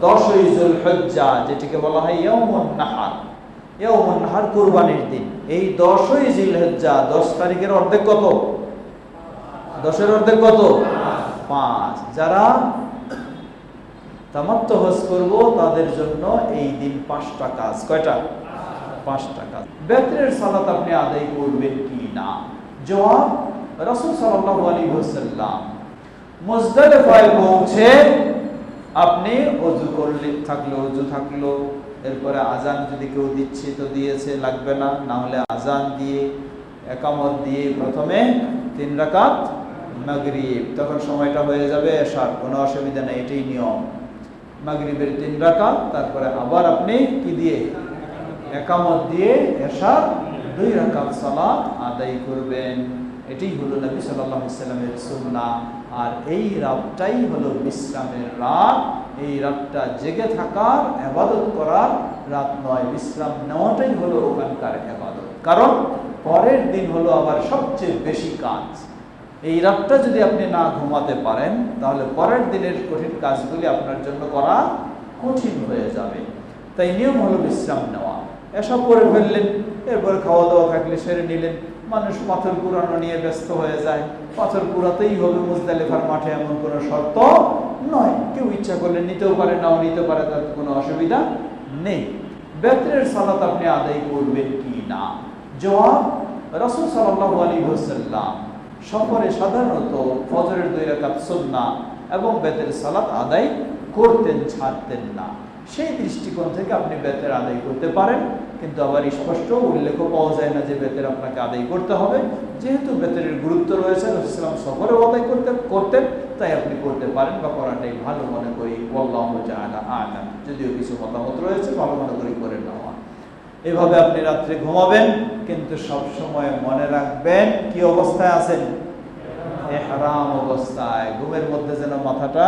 দশই জুল হজ্জা যেটিকে বলা হয় ইয়মুন নাহার। ইয়মুন নাহার কুরবানির দিন। এই দশই হজ্জা দশ তারিখের অর্ধেক কত? দশের অর্ধেক কত? পাঁচ। যারা তামাত্ম হজ করব, তাদের জন্য এই দিন পাঁচটা কাজ। কয়টা? পাঁচটা কাজ। বেতরের সালাত আপনি আদায় করবেন কি না? জবাব রসুল সাল্লাল্লাহু আলাইহি ওয়াসাল্লাম। মুজদালিফায় পৌঁছে আপনি অজু করলে, থাকল অজু থাকল, এরপরে আজান যদি কেউ দিচ্ছে তো দিয়েছে, লাগবে না না হলে আজান দিয়ে, একামত দিয়ে প্রথমে তিন রাকাত মাগরিব। তখন সময়টা হয়ে যাবে এসার কোনো অসুবিধা নেই, এটাই নিয়ম। মাগরিবের তিন রাকাত, তারপরে আবার আপনি কি দিয়ে? একামত দিয়ে এসার দুই রাকাত সালাত আদায় করবেন। এটাই হলো নবী সাল্লাল্লাহু আলাইহি সাল্লামের সুন্নাহ। আর এই রাতটাই হলো বিশ্রামের রাত। এই রাতটা জেগে থাকার, আবাদত করার রাত নয়। বিশ্রাম নেওয়াটাই হলো ওখানকার আবাদত। কারণ পরের দিন হলো আবার সবচেয়ে বেশি কাজ। এই রাতটা যদি আপনি না ঘুমাতে পারেন, তাহলে পরের দিনের কঠিন কাজগুলি আপনার জন্য করা কঠিন হয়ে যাবে। তাই নিয়ম হলো বিশ্রাম নেওয়া। এসব করে ফেললেন এরপরে খাওয়া দাওয়া থাকলে সেরে নিলেন। মানুষ পাথর পুরানো নিয়ে ব্যস্ত হয়ে যায়। পাথর পুরাতেই হবে মুজদালিফার মাঠে এমন কোনো শর্ত নয়। কেউ ইচ্ছা করলে নিতেও পারে, নাও নিতে পারে, তার কোনো অসুবিধা নেই। বেতরের সালাত আপনি আদায় করবেন কি না? জবাব, রসুল সাল্লাল্লাহু আলাইহি ওয়াসাল্লাম, সফরে সাধারণত ফজরের দুই রাকাত সুন্নাহ এবং বেতের সালাত আদায় করতেন, ছাড়তেন না। সেই দৃষ্টিকোণ থেকে আপনি বেতের আদায় করতে পারেন। কিন্তু আবার স্পষ্ট উল্লেখও পাওয়া যায় না যে বেতের আপনাকে আদায় করতে হবে। যেহেতু বেতের গুরুত্ব রয়েছে রসুলাম সফরেও আদায় করতে, করতেন, তাই আপনি করতে পারেন বা করাটাই ভালো মনে করি। আল্লাহ আলা আলাম। যদিও কিছু মতামত রয়েছে, ভালো মনে করি করে নেওয়া। এভাবে আপনি রাত্রে ঘুমাবেন, কিন্তু সব সময় মনে রাখবেন, কি অবস্থায় আছেন? এহরাম অবস্থায়। ঘুমের মধ্যে যেন মাথাটা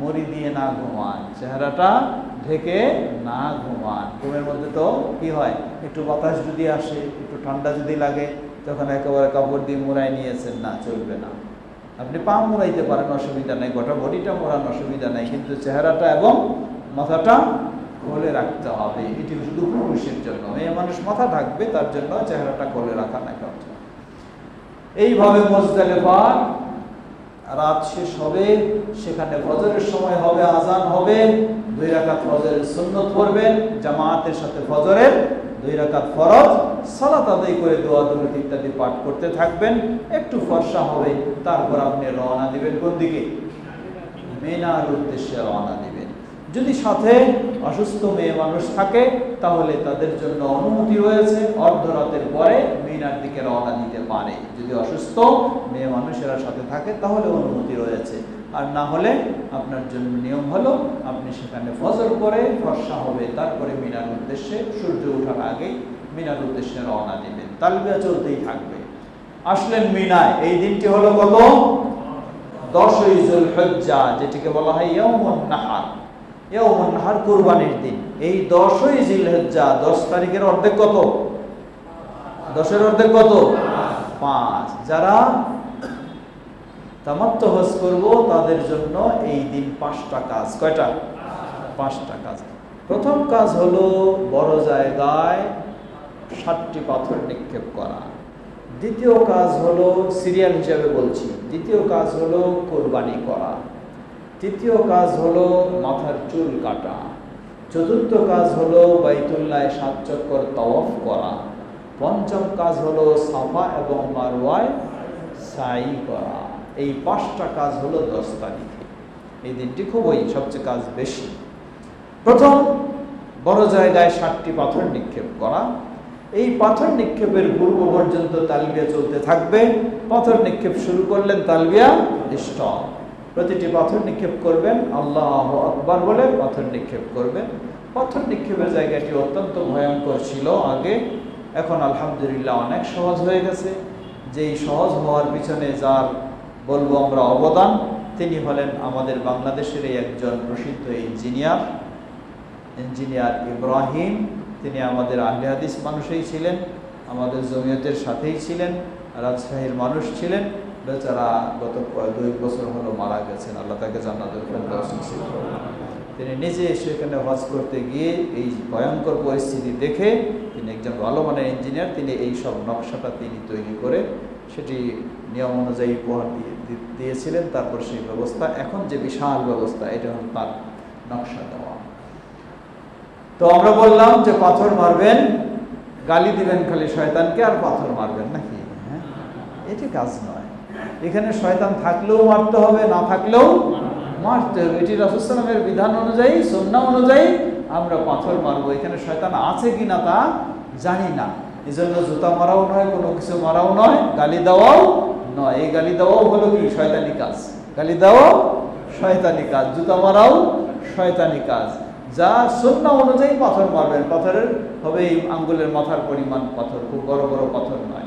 মরি দিয়ে না ঘুমান চেহারাটা ঢেকে না ঘুমান ঘুমের মধ্যে তো কি হয়? একটু বাতাস যদি আসে, একটু ঠান্ডা যদি লাগে, তখন একেবারে কাপড় দিয়ে মোড়াই নিয়েছেন, না চলবে না। আপনি পা মোড়াইতে পারেন, অসুবিধা নেই। গোটা বডিটা মোড়ান অসুবিধা নেই, কিন্তু চেহারাটা এবং মাথাটা খোলে রাখতে হবে। এটি শুধু পুরুষের জন্য। মেয়ে মানুষ মাথা ঢাকবে, তার জন্য চেহারাটা খোলে রাখা না এইভাবে মোজদালেফার রাত শেষ হবে, সেখানে ফজরের সময় হবে আজান হবে, দুই রাকাত ফজরের সুন্নত করবেন জামায়াতের সাথে ফজরের দুই রাকাত ফরজ, সালাত আদায় করে দোয়া দুরুদ ইত্যাদি পাঠ করতে থাকবেন, একটু ফর্সা হবে, তারপর আপনি রওনা দিবেন কোন দিকে? মেনার উদ্দেশ্যে রওনা দিবেন। যদি সাথে অসুস্থ মেয়ে মানুষ থাকে, তাহলে তাদের জন্য অনুমতি রয়েছে। অর্ধরাতের পরে মিনার দিকে রওনা দিতে পারে। যদি অসুস্থ মেয়ে মানুষেরা সাথে থাকে, তাহলে অনুমতি রয়েছে। আর না হলে আপনার জন্য নিয়ম হলো, আপনি সেখানে ফজর করে ফর্সা হবে। তারপরে মিনার উদ্দেশ্যে সূর্য ওঠার আগেই মিনার উদ্দেশ্যে রওনা দিবেন। তালবিয়া চলতেই থাকবে। আসলেন মিনায়, এই দিনটি হলো কত? দশই জুল হজ্জা যেটিকে বলা হয় ইয়মুন নাহার। ইয়মুন নাহার কুরবানির দিন। এই দশই জিল হজ্জা দশ তারিখের অর্ধেক কত? দশের অর্ধেক কত? পাঁচ। যারা তামাত্ম হজ তাদের জন্য এই দিন পাঁচটা কাজ। কয়টা? পাঁচটা কাজ। প্রথম কাজ হলো বড় জায়গায় ষাটটি পাথর নিক্ষেপ করা। দ্বিতীয় কাজ হলো সিরিয়াল হিসাবে বলছি। দ্বিতীয় কাজ হলো কোরবানি করা। তৃতীয় কাজ হলো মাথার চুল কাটা। চতুর্থ কাজ হলো বাইতুল্লায় সাত চক্কর তওয়াফ করা। পঞ্চম কাজ হলো সাফা এবং মারওয়ায় সাই করা। এই পাঁচটা কাজ হলো দশ তারিখে। এই দিনটি খুবই সবচেয়ে কাজ বেশি। প্রথম, বড় জায়গায় ষাটটি পাথর নিক্ষেপ করা। এই পাথর নিক্ষেপের পূর্ব পর্যন্ত তালবিয়া চলতে থাকবে। পাথর নিক্ষেপ শুরু করলেন তালবিয়া স্টপ প্রতিটি পাথর নিক্ষেপ করবেন, আল্লাহ আকবার বলে পাথর নিক্ষেপ করবেন। পাথর নিক্ষেপের জায়গাটি অত্যন্ত ভয়ঙ্কর ছিল আগে। এখন আলহামদুলিল্লাহ অনেক সহজ হয়ে গেছে। যেই সহজ হওয়ার পিছনে যার বলব আমরা অবদান, তিনি হলেন আমাদের বাংলাদেশের একজন প্রসিদ্ধ ইঞ্জিনিয়ার। ইঞ্জিনিয়ার ইব্রাহিম, তিনি আমাদের আহলে হাদিস মানুষই ছিলেন, আমাদের জমিয়তের সাথেই ছিলেন, রাজশাহীর মানুষ ছিলেন। বেচারা গত দুই বছর হলো মারা গেছেন, আল্লাহ তাকে জান্নাতুল ফেরদাউস নসিব করুন। তিনি নিজে সেখানে হজ করতে গিয়ে এই ভয়ঙ্কর পরিস্থিতি দেখে তিনি একজন ভালো মানের ইঞ্জিনিয়ার তিনি এই সব নকশাটা তিনি তৈরি করে সেটি নিয়ম অনুযায়ী উপহার দিয়ে দিয়েছিলেন, তারপর সেই ব্যবস্থা, এখন যে বিশাল ব্যবস্থা, এটা হল তার নকশা দেওয়া। তো আমরা বললাম যে পাথর মারবেন, গালি দিবেন খালি শয়তানকে, আর পাথর মারবেন নাকি? হ্যাঁ এটি কাজ নয়। এখানে শয়তান থাকলেও মারতে হবে, না থাকলেও মারতে হবে। এটি রাসুসালামের বিধান অনুযায়ী সন্না অনুযায়ী আমরা পাথর মারবো। এখানে শয়তান আছে কি না তা জানি না। এই জন্য জুতা মারাও নয়, কোনো কিছু মারাও নয়, গালি দেওয়াও নয়। এই গালি দেওয়াও হলো কি? শয়তানি কাজ। গালি দেওয়াও শয়তানি কাজ। জুতা মারাও শয়তানি কাজ। যা সন্না অনুযায়ী পাথর মারবেন। পাথরের হবে এই আঙ্গুলের মাথার পরিমাণ পাথর। খুব বড় বড় পাথর নয়।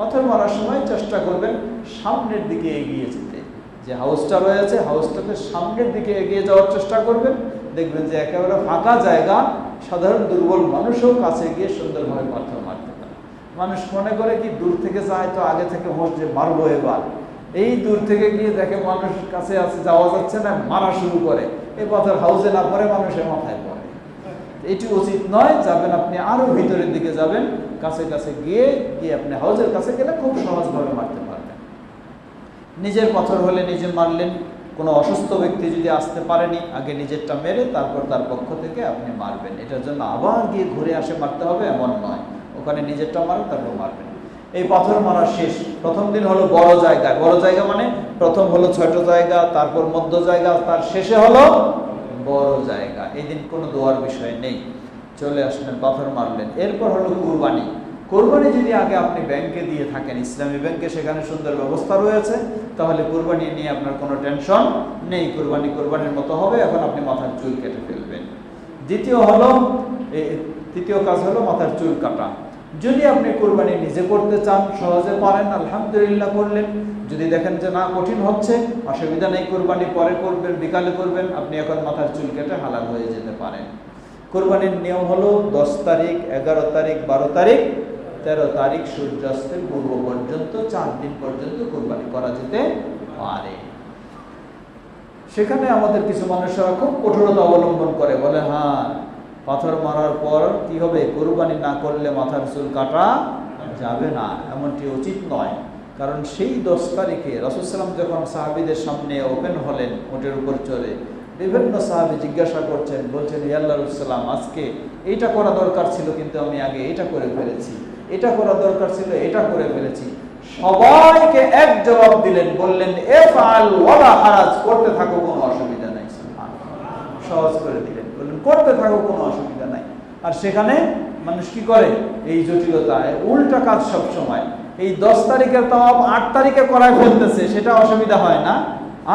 পাথর মারার সময় চেষ্টা করবেন সামনের দিকে এগিয়ে যেতে। যে হাউসটা রয়েছে হাউসটাতে সামনের দিকে এগিয়ে যাওয়ার চেষ্টা করবেন। দেখবেন যে একেবারে ফাঁকা জায়গা, সাধারণ দুর্বল মানুষও কাছে গিয়ে সুন্দরভাবে পাথর মারতে পারে। মানুষ মনে করে কি, দূর থেকে যায় তো আগে থেকে মসজিদে মারবো এবার। এই দূর থেকে গিয়ে দেখে মানুষ কাছে আছে, যাওয়া যাচ্ছে না, মারা শুরু করে। এই পাথর হাউসে না পরে মানুষের মাথায় পড়ে। এটি উচিত নয়, যাবেন আপনি আরও ভিতরের দিকে যাবেন, কাছে কাছে গিয়ে গিয়ে আপনি হাউসের কাছে গেলে খুব সহজভাবে মারতে পারবেন। নিজের পাথর হলে নিজে মারলেন, কোনো অসুস্থ ব্যক্তি যদি আসতে পারেনি, আগে নিজেরটা মেরে তারপর তার পক্ষ থেকে আপনি মারবেন। এটার জন্য আবার গিয়ে ঘুরে আসে মারতে হবে, এমন নয়। ওখানে নিজেরটা মারেন, তারপর মারবেন। এই পাথর মারা শেষ। প্রথম দিন হলো বড় জায়গা। বড় জায়গা মানে প্রথম হলো ছোট জায়গা, তারপর মধ্য জায়গা, তার শেষে হলো বড় জায়গা। এই দিন কোনো দোয়ার বিষয় নেই। চলে আসলেন, পাথর মারলেন। এরপর হলো কুরবানি। কোরবানি যদি আগে আপনি ব্যাংকে দিয়ে থাকেন, ইসলামী ব্যাংকে সেখানে সুন্দর ব্যবস্থা রয়েছে, তাহলে কোরবানি নিয়ে আপনার কোনো টেনশন নেই। কোরবানি কোরবানির মতো হবে, এখন আপনি মাথার চুল কেটে ফেলবেন। দ্বিতীয় হলো তৃতীয় কাজ হলো মাথার চুল কাটা। যদি আপনি কোরবানি নিজে করতে চান, সহজে পারেন, আলহামদুলিল্লাহ করলেন। যদি দেখেন যে না, কঠিন হচ্ছে, অসুবিধা নেই, কোরবানি পরে করবেন, বিকালে করবেন, আপনি এখন মাথার চুল কেটে হালাল হয়ে যেতে পারেন। কোরবানির নিয়ম হলো দশ তারিখ, এগারো তারিখ, বারো তারিখ, তেরো তারিখ সূর্যাস্তের পূর্ব পর্যন্ত, চার দিন পর্যন্ত কোরবানি করা যেতে পারে। সেখানে আমাদের কিছু মানুষরা খুব কঠোরতা অবলম্বন করে, বলে হ্যাঁ পাথর মারার পর কি হবে? কোরবানি না করলে মাথার চুল কাটা যাবে না। এমনটি উচিত নয়। কারণ সেই দশ তারিখে রসুলাম যখন সাহাবিদের সামনে ওপেন হলেন ওটের উপর চড়ে, বিভিন্ন সাহাবি জিজ্ঞাসা করছেন, বলছেন ইয়াল্লা রুসালাম আজকে এটা করা দরকার ছিল কিন্তু আমি আগে এটা করে ফেলেছি। এটা করা দরকার ছিল, এটা করে ফেলেছি। সবাইকে এক জবাব দিলেন, বললেন এফ আল ওয়ালা হারাজ, করতে থাকো, কোনো অসুবিধা নাই সহজ করে দিলেন। করতে থাকো কোনো অসুবিধা নাই। আর সেখানে মানুষ কি করে? এই জটিলতায় উল্টা কাজ সব সময় এই দশ তারিখের তাওয়াব আট তারিখে করায় ফেলতেছে, সেটা অসুবিধা হয় না।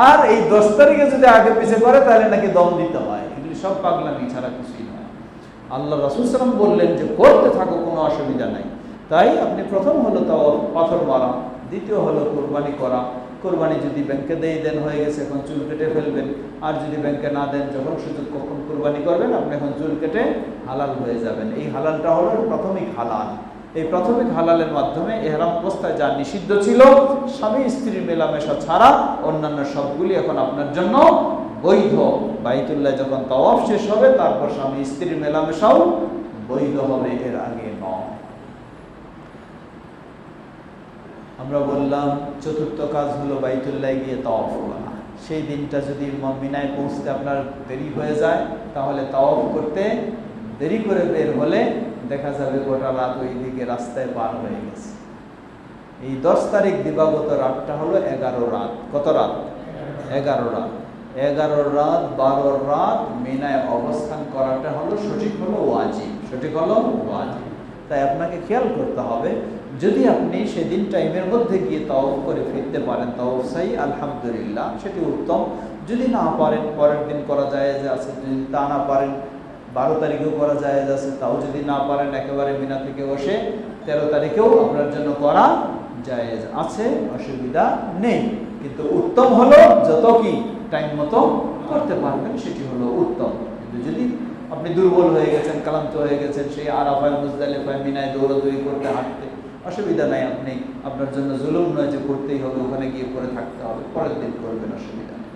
আর এই দশ তারিখে যদি আগে পিছিয়ে করে, তাহলে নাকি দম দিতে হয়। এগুলি সব পাগলামি ছাড়া কিছুই নয়। আল্লাহ রাসুল সালাম বললেন যে, করতে থাকো কোনো অসুবিধা নাই। তাই আপনি প্রথম হলো তাও পাথর মারা। দ্বিতীয় হলো কোরবানি করা। কোরবানি যদি ব্যাংকে দিয়ে দেন, হয়ে গেছে, এখন চুল কেটে আর যদি ব্যাংকে না দেন, যখন সুযোগ কখন কোরবানি করবেন, আপনি এখন চুল কেটে হালাল হয়ে যাবেন। এই হালালটা হলো প্রাথমিক হালাল। এই প্রাথমিক হালালের মাধ্যমে এহরাম অবস্থায় যা নিষিদ্ধ ছিল, স্বামী, স্ত্রীর মেলামেশা ছাড়া অন্যান্য সবগুলি এখন আপনার জন্য বৈধ। বাইতুল্লাহ যখন তাওয়াফ শেষ হবে, তারপর স্বামী, স্ত্রীর মেলামেশাও বৈধ হবে, এর আগে নয়। আমরা বললাম, চতুর্থ কাজ হলো বাইতুল্লাহ গিয়ে তাওয়াফ করা। সেই দিনটা যদি মিনায় পৌঁছতে আপনার দেরি হয়ে যায়, তাহলে তাওয়াফ করতে দেরি করে বের হলে দেখা যাবে গোটা রাত ওই দিকে রাস্তায় পার হয়ে গেছে। এই দশ তারিখ দিবাগত রাতটা হলো এগারো রাত। কত রাত? এগারো রাত। এগারো রাত, বারো রাত মিনায় অবস্থান করাটা হলো সঠিক হলো ওয়াজিব। সঠিক হলো ওয়াজিব। তাই আপনাকে খেয়াল করতে হবে যদি আপনি সেদিন টাইমের মধ্যে গিয়ে তাওফ করে ফিরতে পারেন, তাওফ সাই আলহামদুলিল্লাহ, সেটি উত্তম। যদি না পারেন, পরের দিন করা যায় যে আছে। যদি তা না পারেন, বারো তারিখেও করা যায় আছে। তাও যদি না পারেন, একেবারে মিনা থেকে বসে তেরো তারিখেও আপনার জন্য করা জায়েজ আছে, অসুবিধা নেই। কিন্তু উত্তম হলো যত কি টাইম মতো করতে পারবেন, সেটি হলো উত্তম। কিন্তু যদি আপনি দুর্বল হয়ে গেছেন, ক্লান্ত হয়ে গেছেন, সেই আরাফায়, মুজদালিফায়, মিনায় দৌড়াদৌড়ি করতে, হাঁটতে অসুবিধা নাই আপনি, আপনার জন্য জুলুম নয় যে করতেই হবে, ওখানে গিয়ে করে থাকতে হবে, পরের দিন করবেন, অসুবিধা নেই।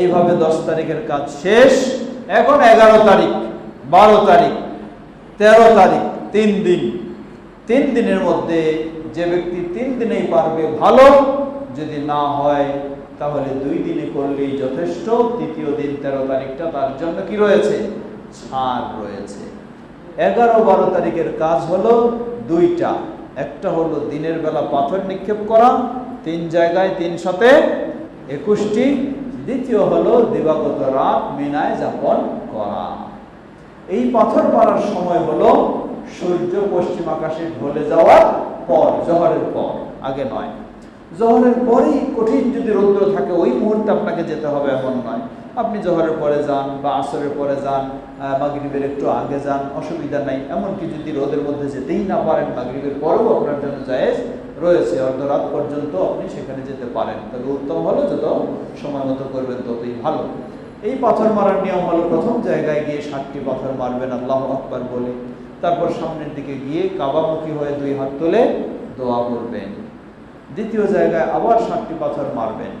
এইভাবে দশ তারিখের কাজ শেষ, এখন এগারো তারিখ, বারো তারিখ, তেরো তারিখ, তিন দিন। তিন দিনের মধ্যে যে ব্যক্তি তিন দিনেই পারবে, ভালো। যদি না হয়, তাহলে দুই দিনে করলেই যথেষ্ট। তৃতীয় দিন, তেরো তারিখটা তার জন্য কি রয়েছে? ছাড় রয়েছে। এগারো, বারো তারিখের কাজ হলো দুইটা। একটা হলো দিনের বেলা পাথর নিক্ষেপ করা, তিন জায়গায় তিন সাথে একুশটি। দ্বিতীয় হলো দিবাগত রাত মিনায় যাপন করা। এই পাথর মারার সময় হলো সূর্য পশ্চিম আকাশে ঢলে যাওয়ার পর, জহরের পর, আগে নয়। জহরের পরেই কঠিন যদি রৌদ্র থাকে, ওই মুহূর্তে আপনাকে যেতে হবে, এমন নয়। আপনি জহরের পরে যান বা আসরের পরে যান মাগরিবের একটু আগে যান, অসুবিধা নাই। এমনকি যদি রোদের মধ্যে যেতেই না পারেন, মাগরিবের পরেও আপনার জন্য জায়েজ রয়েছে। অর্ধরাত পর্যন্ত আপনি সেখানে যেতে পারেন। তবে উত্তম হলো যত সময় মতো করবেন ততই ভালো। এই পাথর মারার নিয়ম হলো প্রথম জায়গায় গিয়ে ষাটটি পাথর মারবেন, আল্লাহ আকবার বলে। তারপর সামনের দিকে গিয়ে কাবামুখী হয়ে দুই হাত তুলে দোয়া করবেন। দ্বিতীয় জায়গায় আবার ষাটটি পাথর মারবেন।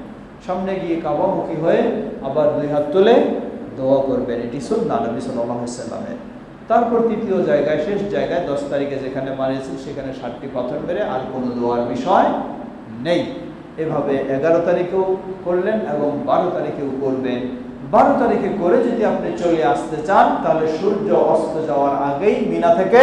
সামনে গিয়ে কাবামুখী হয়ে আবার দুই হাত তুলে দোয়া করবেন। এটি সুন্না নবী সাল্লামের। তারপর তৃতীয় জায়গায়, শেষ জায়গায়, দশ তারিখে যেখানে মারিয়েছি সেখানে ষাটটি পাথর মেরে আর কোনো দোয়ার বিষয় নেই। এভাবে এগারো তারিখেও করলেন এবং বারো তারিখেও করবেন। বারো তারিখে করে যদি আপনি চলে আসতে চান, তাহলে সূর্য অস্ত যাওয়ার আগেই মিনা থেকে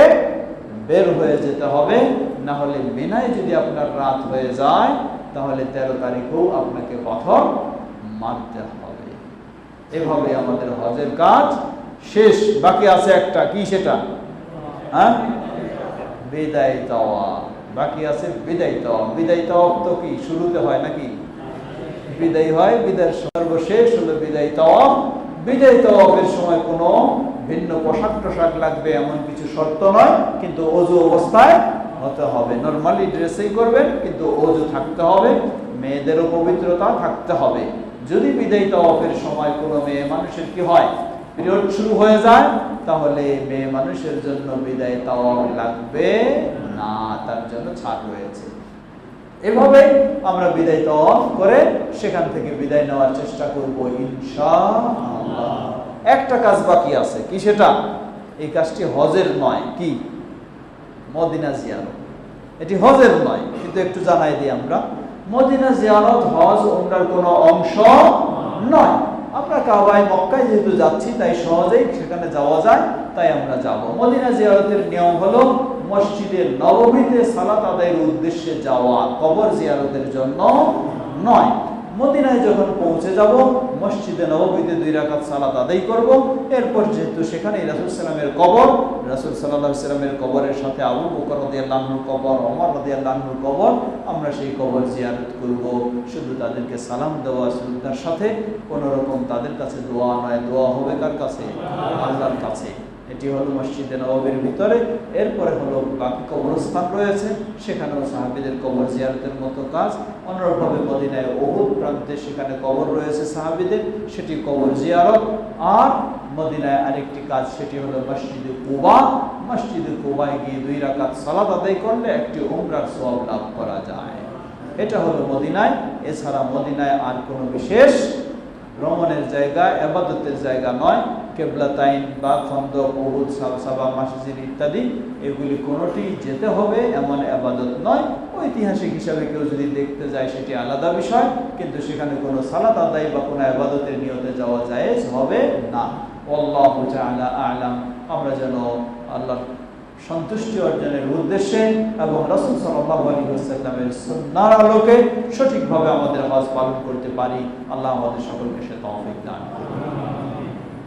বের হয়ে যেতে হবে। না হলে মিনায় যদি আপনার রাত হয়ে যায়, তাহলে তেরো তারিখেও আপনাকে পাথর মারতে হবে। এভাবে আমাদের হজের কাজ শেষ। বাকি আছে একটা, কি সেটা? হ্যাঁ? বিদায় দেওয়া। বাকি আছে বিদায় দেওয়া। বিদায় দেওয়া তো কি, শুরুতে হয় নাকি? বিদায় হয় বিদায় সর্বশেষ হলো বিদায় তওয়াফ বিদায় তওয়াফের সময় কোনো ভিন্ন পোশাক টোশাক লাগবে এমন কিছু শর্ত নয়, কিন্তু অজু অবস্থায় হতে হবে। নর্মালি ড্রেসেই করবেন, কিন্তু অজু থাকতে হবে, মেয়েদেরও পবিত্রতা থাকতে হবে। যদি বিদায় তওয়াফের সময় কোনো মেয়ে মানুষের কি হয় পিরিয়ড শুরু হয়ে যায়, তাহলে মেয়ে মানুষের জন্য বিদায় তাওয়াফ লাগবে না, তার জন্য ছাড় রয়েছে। এভাবে আমরা বিদায় তওয়াফ করে সেখান থেকে বিদায় নেওয়ার চেষ্টা করব ইনশাআল্লাহ। একটা কাজ বাকি আছে। কি সেটা? এই কাজটি হজের নয়। কি? মদিনা জিয়ারত। এটি হজের নয়, কিন্তু একটু জানাই দিই আমরা। মদিনা জিয়ারত, হজ ওমরার কোনো অংশ নয়। আমরা কাবায় মক্কায় যেহেতু যাচ্ছি, তাই সহজেই সেখানে যাওয়া যায়, তাই আমরা যাব। মদিনা জিয়ারতের নিয়ম হলো মসজিদে নবমীতে সালাত আদায়ের উদ্দেশ্যে যাওয়া, কবর জিয়ারতের জন্য নয়। মদিনায় যখন পৌঁছে যাব, মসজিদে নবমীতে দুই রাকাত সালাত আদায় করব। এরপর যেহেতু সেখানে রাসুল সাল্লামের কবর, রাসুল সাল্লাহ সাল্লামের কবরের সাথে আবু বকর রদিয়াল্লাহুর কবর অমর রদিয়াল্লাহুর কবর, আমরা সেই কবর জিয়ারত করব। শুধু তাদেরকে সালাম দেওয়া শ্রদ্ধার সাথে কোনো রকম তাদের কাছে দোয়া নয়। দোয়া হবে কার কাছে? আল্লাহর কাছে। এটি হলো মসজিদে নবাবের ভিতরে। এরপরে হলো বাকি কবরস্থান রয়েছে। সেখানেও সাহাবিদের কবর জিয়ারতের মতো কাজ। অনুরূপভাবে মদিনায় অহুদ প্রান্তে সেখানে কবর রয়েছে সাহাবিদের, সেটি কবর জিয়ারত। আর মদিনায় আরেকটি কাজ, সেটি হলো মসজিদে কুবা। মসজিদে কুবায় গিয়ে দুই রাকাত সালাত আদায় করলে একটি উমরার সওয়াব লাভ করা যায়। এটা হলো মদিনায়। এছাড়া মদিনায় আর কোনো বিশেষ ভ্রমণের জায়গা, আবাদতের জায়গা নয়। কেবলাতাইন বা খন্দ বহুদ সাবা মাসজিদ ইত্যাদি, এগুলি কোনোটি যেতে হবে এমন আবাদত নয়। ঐতিহাসিক হিসাবে কেউ যদি দেখতে যায় সেটি আলাদা বিষয়, কিন্তু সেখানে কোনো সালাত আদায় বা কোনো আবাদতের নিয়তে যাওয়া যায় হবে না। আল্লাহ তাআলা আলাম। আমরা যেন আল্লাহ সন্তুষ্টি অর্জনের উদ্দেশ্যে এবং রসুল আলী সাল্লামের সুন্নার আলোকে সঠিকভাবে আমাদের হজ পালন করতে পারি। আল্লাহ আমাদের সকলকে সে তৌফিক দান